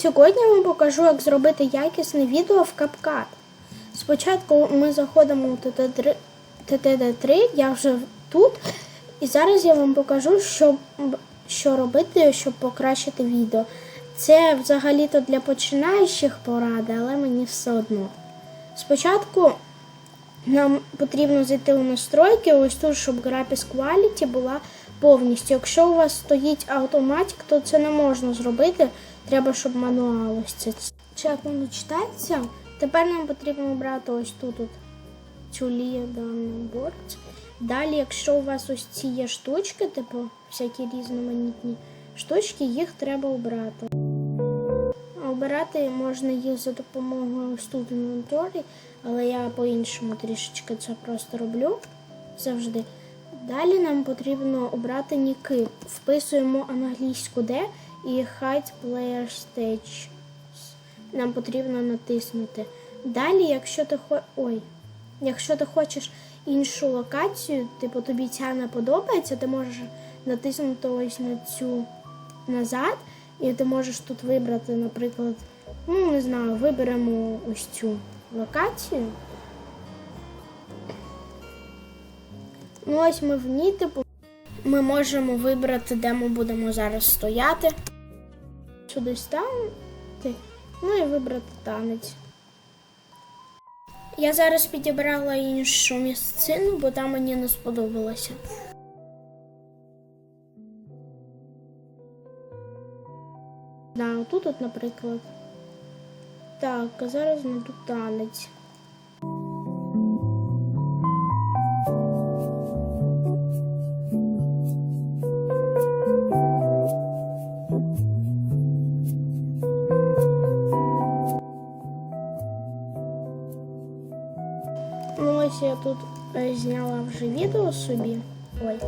сьогодні я вам покажу, як зробити якісне відео в CapCut. Спочатку ми заходимо у TTD3, TTD3, я вже тут. І зараз я вам покажу, що, що робити, щоб покращити відео. Це взагалі-то для починаючих поради, але мені все одно. Спочатку нам потрібно зайти у настройки, ось тут, щоб Graphics Quality була повністю. Якщо у вас стоїть автоматик, то це не можна зробити. Треба, щоб мануал ось це. Воно читається. Тепер нам потрібно обрати ось тут от цю борт. Далі, якщо у вас ось ці є штучки, типу всякі різноманітні штучки, їх треба обрати. Обирати можна їх за допомогою ось тут інвенторі, але я по-іншому трішечки це просто роблю завжди. Далі нам потрібно обрати ніки. Вписуємо англійську D і Hide Player Stage. Нам потрібно натиснути. Далі, якщо ти хо... Ой, якщо ти хочеш іншу локацію, типу тобі ця не подобається, ти можеш натиснути ось на цю назад, і ти можеш тут вибрати, наприклад, ну не знаю, виберемо ось цю локацію. Ну, ось ми в ній, типу, ми можемо вибрати, де ми будемо зараз стояти. Сюди ставити, ну і вибрати танець. Я зараз підібрала іншу місцину, бо там мені не сподобалося. Да, отут, от, наприклад. Так, а зараз знайду танець. Ну, ось я тут е, зняла вже відео собі. Ой,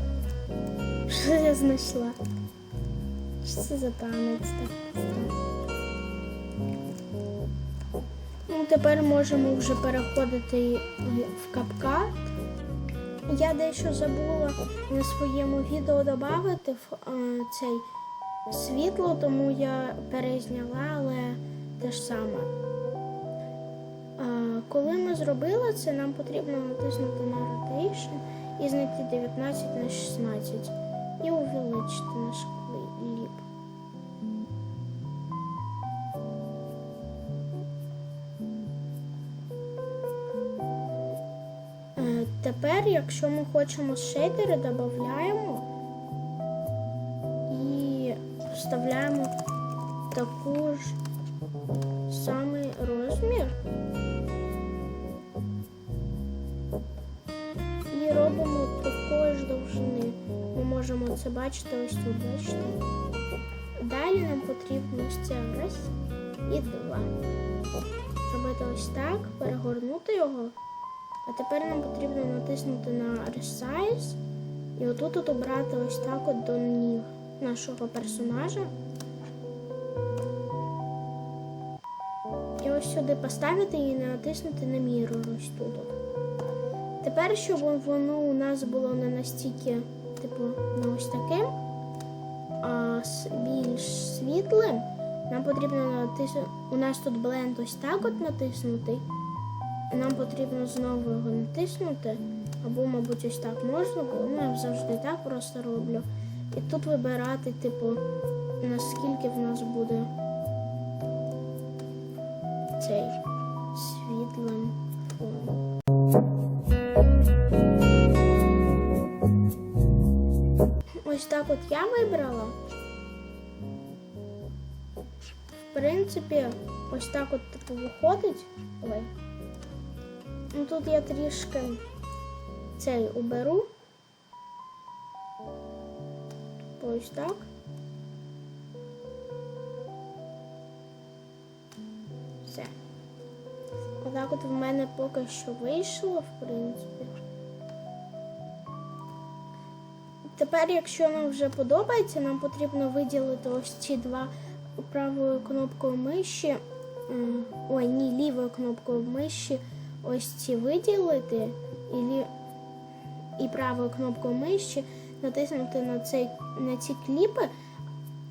що я знайшла? Що це за танець? так? Ну, тепер можемо вже переходити в CapCut. Я дещо забула на своєму відео додати е, цей світло, тому я перезняла, але те ж саме. Коли ми зробили це, нам потрібно натиснути на Rotation і знайти 19 на 16 і увеличити наш кліп. Е, Тепер, якщо ми хочемо шейдери, додаємо і вставляємо таку ж самий розмір. І робимо такої ж довжини. Ми можемо це бачити ось тут, бачите. Далі нам потрібно ось це раз і два. Зробити ось так, перегорнути його. А тепер нам потрібно натиснути на Resize і отут от обрати ось так от до ніг нашого персонажа. І ось сюди поставити і натиснути на Mirror ось тут. Тепер, щоб воно у нас було не настільки, типу, не ось таким, а більш світлим, нам потрібно натиснути. У нас тут бленд ось так от натиснути. Нам потрібно знову його натиснути. Або, мабуть, ось так можна було. Ну, я завжди так просто роблю. І тут вибирати, типу, наскільки в нас буде цей світлим. Ось так от я вибрала. В принципі, ось так от типу виходить. Ой. Ну тут я трішки цей уберу. Ось так. Отак от в мене поки що вийшло, в принципі. Тепер, якщо нам вже подобається, нам потрібно виділити ось ці два правою кнопкою миші. Ой, ні, лівою кнопкою миші ось ці виділити і, лі... і правою кнопкою миші натиснути на, цей, на ці кліпи,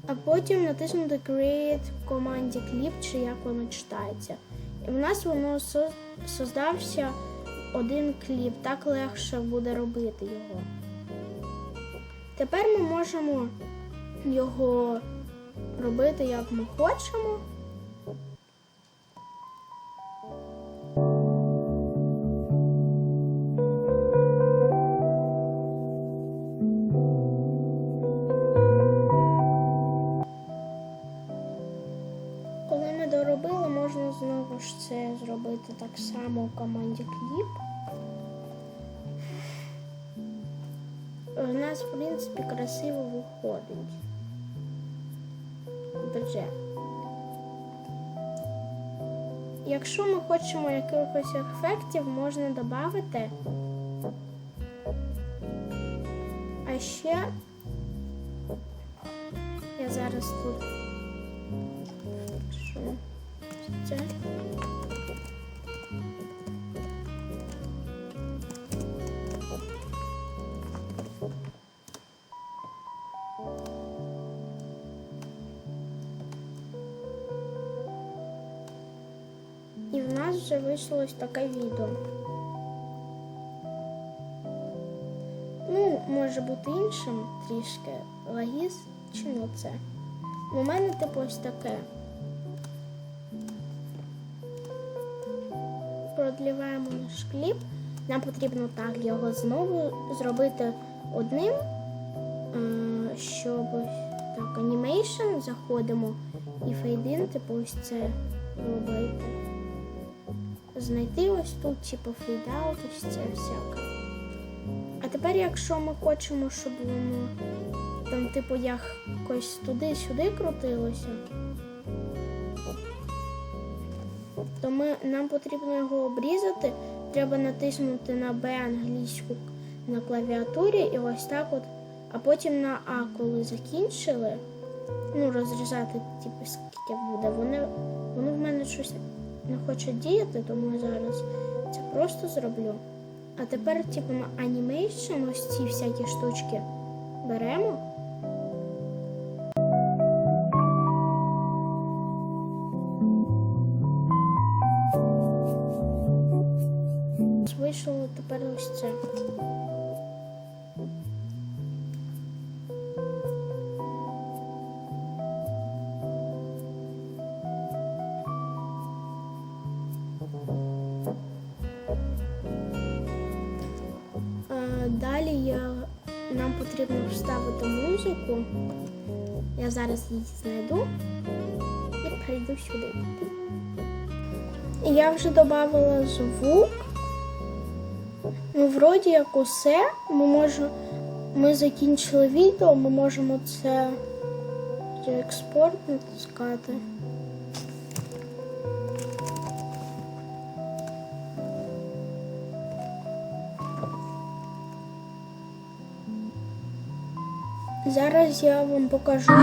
а потім натиснути Create в команді Clip, чи як воно читається. В нас воно создався один кліп, так легше буде робити його. Тепер ми можемо його робити як ми хочемо. Можна це зробити так само в команді кліп. У нас, в принципі, красиво виходить. Бюджет. Якщо ми хочемо якихось ефектів, можна додати. А ще я зараз тут що це? І в нас вже вийшло ось таке відео. Ну, може бути іншим трішки логічно це. У мене типу ось таке. Продліваємо наш кліп. Нам потрібно так його знову зробити одним, е, щоб так, анімейшн заходимо і фейдин, типу ось це робити. Знайти ось тут, типу, фейдаут, ось це всяке. А тепер, якщо ми хочемо, щоб воно там, типу, якось туди-сюди крутилося, то ми, нам потрібно його обрізати. Треба натиснути на Б англійську на клавіатурі і ось так от, а потім на А, коли закінчили, ну, розрізати, типу, скільки буде, воно, воно в мене щось не хоче діяти, тому я зараз це просто зроблю. А тепер, типу, на анімейшн ось ці всякі штучки беремо. Вийшло тепер ось це. Потрібно вставити музику. Я зараз її знайду і прийду сюди. Я вже додала звук. Ну, вроді як усе. Ми можемо. Ми закінчили відео, ми можемо це експорт натискати. Зараз я вам покажу